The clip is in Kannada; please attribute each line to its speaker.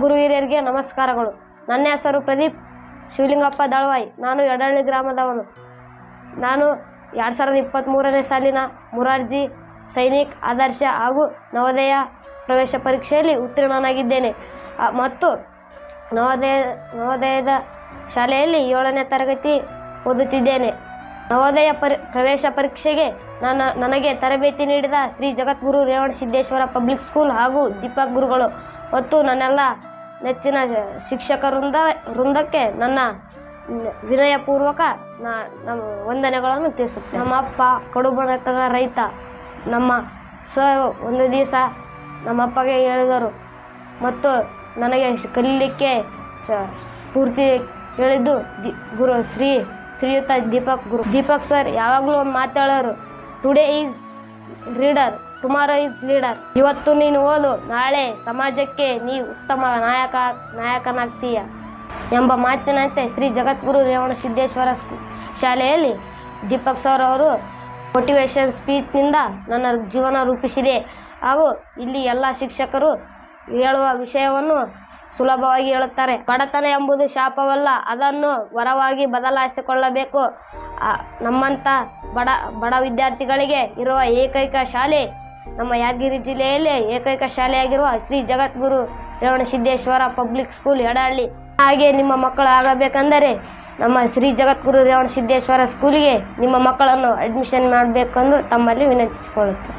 Speaker 1: ಗುರು ಹಿರಿಯರಿಗೆ ನಮಸ್ಕಾರಗಳು. ನನ್ನ ಹೆಸರು ಪ್ರದೀಪ್ ಶಿವಲಿಂಗಪ್ಪ ದಳವಾಯಿ. ನಾನು ಎಡಹಳ್ಳಿ ಗ್ರಾಮದವನು. ನಾನು ಎರಡು ಸಾವಿರದ ಇಪ್ಪತ್ತ್ಮೂರನೇ ಸಾಲಿನ ಮುರಾರ್ಜಿ ಸೈನಿಕ್, ಆದರ್ಶ ಹಾಗೂ ನವೋದಯ ಪ್ರವೇಶ ಪರೀಕ್ಷೆಯಲ್ಲಿ ಉತ್ತೀರ್ಣನಾಗಿದ್ದೇನೆ. ಮತ್ತು ನವೋದಯ, ನವೋದಯದ ಶಾಲೆಯಲ್ಲಿ ಏಳನೇ ತರಗತಿ ಓದುತ್ತಿದ್ದೇನೆ. ನವೋದಯ ಪರಿ, ಪ್ರವೇಶ ಪರೀಕ್ಷೆಗೆ ನನ್ನ, ನನಗೆ ತರಬೇತಿ ನೀಡಿದ ಶ್ರೀ ಜಗದ್ಗುರು ರೇವಣ ಸಿದ್ದೇಶ್ವರ ಪಬ್ಲಿಕ್ ಸ್ಕೂಲ್ ಹಾಗೂ ದೀಪಕ್ ಗುರುಗಳು. ಮತ್ತು ನನ್ನೆಲ್ಲ ನೆಚ್ಚಿನ ಶಿಕ್ಷಕ ವೃಂದ, ವೃಂದಕ್ಕೆ ನನ್ನ ವಿನಯಪೂರ್ವಕ ನಾ, ನಮ್ಮ ವಂದನೆಗಳನ್ನು ತಿಳಿಸುತ್ತೇನೆ. ನಮ್ಮ ಅಪ್ಪ ಕಡುಬಣತನ ರೈತ, ನಮ್ಮ ಸರ್ ಒಂದು ದಿವಸ ನಮ್ಮ ಅಪ್ಪಗೆ ಹೇಳಿದರು ಮತ್ತು ನನಗೆ ಕಲೀಲಿಕ್ಕೆ ಪೂರ್ತಿ ಹೇಳಿದ್ದು ದಿ, ಗುರು, ಶ್ರೀ ಶ್ರೀಯುತ ದೀಪಕ್ ಗುರು. ದೀಪಕ್ ಸರ್ ಯಾವಾಗಲೂ ಒಂದು ಮಾತಾಡೋರು today is reader tomorrow is leader ಇವತ್ತು ನೀನು ಓದು. ನಾಳೆ ಸಮಾಜಕ್ಕೆ ನೀ ಉತ್ತಮ ನಾಯಕ, ನಾಯಕನಾಗ್ತೀಯ ಎಂಬ ಮಾತಿನಂತೆ ಶ್ರೀ ಜಗದ್ಗುರು ರೇವಣ ಸಿದ್ದೇಶ್ವರ ಶಾಲೆಯಲ್ಲಿ ದೀಪಕ್ ಸರ್ ಅವರು ಮೋಟಿವೇಶನ್ ಸ್ಪೀಚ್ನಿಂದ ನನ್ನ ಜೀವನ ರೂಪಿಸಿದೆ. ಹಾಗೂ ಇಲ್ಲಿ ಎಲ್ಲ ಶಿಕ್ಷಕರು ಹೇಳುವ ವಿಷಯವನ್ನು ಸುಲಭವಾಗಿ ಹೇಳುತ್ತಾರೆ. ಬಡತನ ಎಂಬುದು ಶಾಪವಲ್ಲ. ಅದನ್ನು ವರವಾಗಿ ಬದಲಾಯಿಸಿಕೊಳ್ಳಬೇಕು. ನಮ್ಮಂಥ ಬಡ ಬಡ ವಿದ್ಯಾರ್ಥಿಗಳಿಗೆ ಇರುವ ಏಕೈಕ ಶಾಲೆ ನಮ್ಮ ಯಾದಗಿರಿ ಜಿಲ್ಲೆಯಲ್ಲಿ ಏಕೈಕ ಶಾಲೆಯಾಗಿರುವ ಶ್ರೀ ಜಗದ್ಗುರು ರೇವಣ ಸಿದ್ದೇಶ್ವರ ಪಬ್ಲಿಕ್ ಸ್ಕೂಲ್ ಎಡಹಳ್ಳಿ ಹಾಗೆ ನಿಮ್ಮ ಮಕ್ಕಳು ಆಗಬೇಕೆಂದರೆ ನಮ್ಮ ಶ್ರೀ ಜಗದ್ಗುರು ರೇವಣ ಸಿದ್ದೇಶ್ವರ ಸ್ಕೂಲಿಗೆ ನಿಮ್ಮ ಮಕ್ಕಳನ್ನು ಅಡ್ಮಿಷನ್ ಮಾಡಬೇಕೆಂದು ತಮ್ಮಲ್ಲಿ ವಿನಂತಿಸಿಕೊಳ್ಳುತ್ತೇನೆ.